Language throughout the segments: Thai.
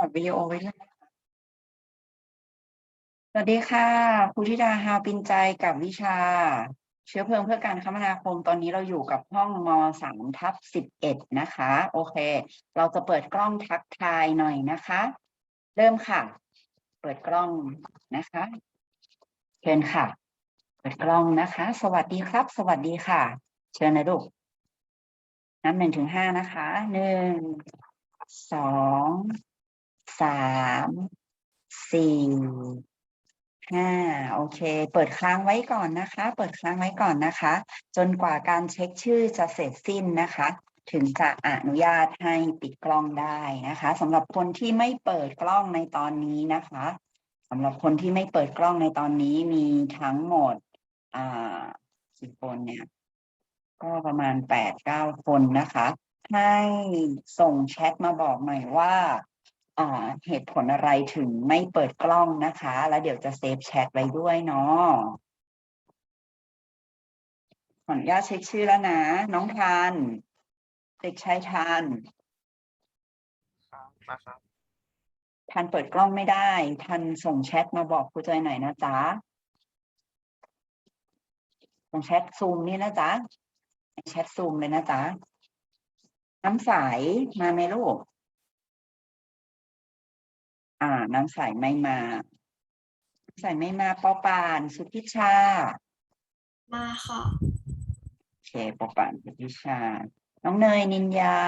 อดวิดีโอไว้ด้วยสวัสดีค่ะครูธิดาฮาปินใจกับวิชา เชื้อเพลิงเพื่อการคมนาคมตอนนี้เราอยู่กับห้องมสามทับสิบเอ็ดนะคะ โอเค เราจะเปิดกล้องทักทายหน่อยนะคะ เริ่มค่ะ เปิดกล้องนะคะเชิญค่ะ เปิดกล้องนะคะ สวัสดีครับ สวัสดีค่ะ เชิญนะลูกนับหนึ่งถึงห้านะคะหนึ่งสอง สามสี่ห้าโอเค เปิดค้างไว้ก่อนนะคะ เปิดค้างไว้ก่อนนะคะ จนกว่าการเช็คชื่อจะเสร็จสิ้นนะคะ ถึงจะอนุญาตให้ปิดกล้องได้นะคะสำหรับคนที่ไม่เปิดกล้องในตอนนี้นะคะสำหรับคนที่ไม่เปิดกล้องในตอนนี้มีทั้งหมดอ่ากี่คนเนี่ย ก็ประมาณแปดเก้าคนนะคะ ให้ส่งแชทมาบอกหน่อยว่าอ่า เหตุผลอะไรถึงไม่เปิดกล้องนะคะ แล้วเดี๋ยวจะเซฟแชทไว้ด้วยเนาะขออนุญาตเช็คชื่อแล้วนะ น้องทันเด็กชายทันครับมาครับทันเปิดกล้องไม่ได้ทันส่งแชทมาบอกครูจอยหน่อยนะจ๊ะส่งแชทซูมนี่นะจ๊ะแชทซูมเลยนะจ๊ะน้ำใสมาไหมลูก อ่า น้ำใสไม่มาน้ำใสไม่มาปอปานสุทธิชามาค่ะ โอเคปอปานสุทธิชา น้องเนยนินยา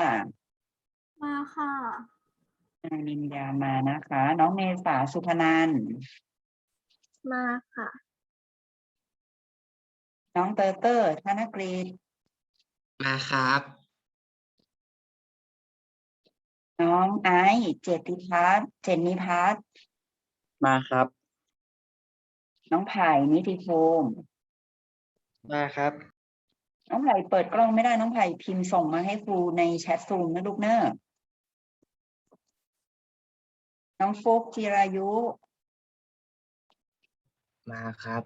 มาค่ะ เนยนินยามานะคะ น้องเมษาสุพนันท์มาค่ะ น้องเตอร์เตอร์ธนกฤษมาครับ น้องไอซ์เจติพัฒน์เจนนิพัฒน์มาครับ น้องไผ่นิติภูมิมาครับ น้องไผ่เปิดกล้องไม่ได้น้องไผ่พิมพ์ส่งมาให้ครูในแชทซูมนะลูกเนอะน้องฟุกจิรายุ มาครับ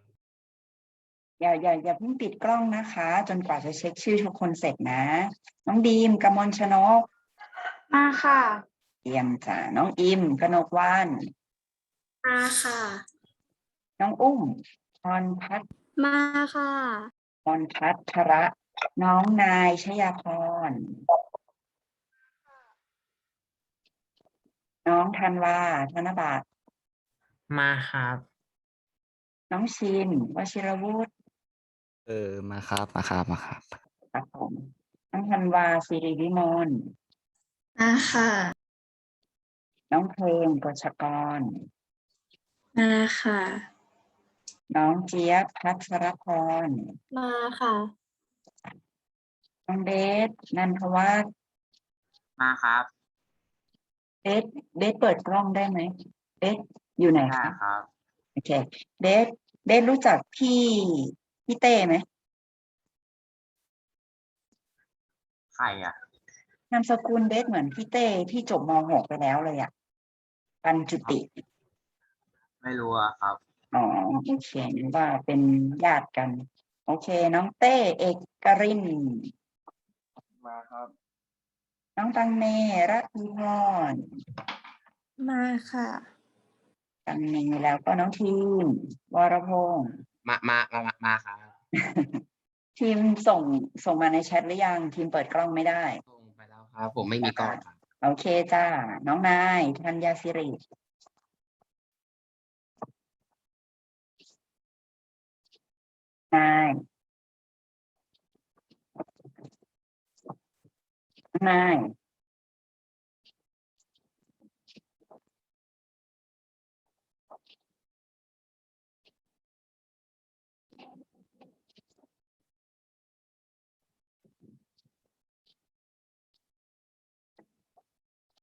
อย่าอย่าอย่าเพิ่งปิดกล้องนะคะ จนกว่าจะเช็คชื่อทุกคนเสร็จนะ น้องดีมกมลชนก มาค่ะ เยี่ยมจ้ะน้องอิมกนกวาน มาค่ะ น้องอุ้มพรพัฒน์มาค่ะ พรพัฒระ น้องนายชยาพร น้องธันวาธนบัตรมาครับ น้องชินวชิรวุฒิเออมาครับมาครับมาครับครับผมน้องธันวาสิริวิมล มาค่ะน้องเพลงกฤษกร มาค่ะ น้องเจี๊ยบพัชรพร มาค่ะ น้องเบสนันทวัฒน์มาครับเบสเบสเปิดกล้องได้ไหมเบสอยู่ไหนมาคะครับ โอเคเบสเบสรู้จักพี่พี่เต้ไหม ใครอะ นามสกุลเบสเหมือนพี่เต้ที่จบม .6 ไปแล้วเลยอะปันจุติ ไม่รู้อะครับ อ๋อโอเคนึกว่าเป็นญาติกัน โอเค น้องเต้ เอกกรินมาครับน้องตังเมระพีพรมาค่ะ ตังเมแล้วก็น้องทีมวรพงศ์มามามามาครับทีมส่งส่งมาในแชทหรือยัง ทีมเปิดกล้องไม่ได้ส่งไปแล้ว ครับ ผมไม่มีกล้องครับโอเคจ้า น้องนายธัญญาสิรินายนาย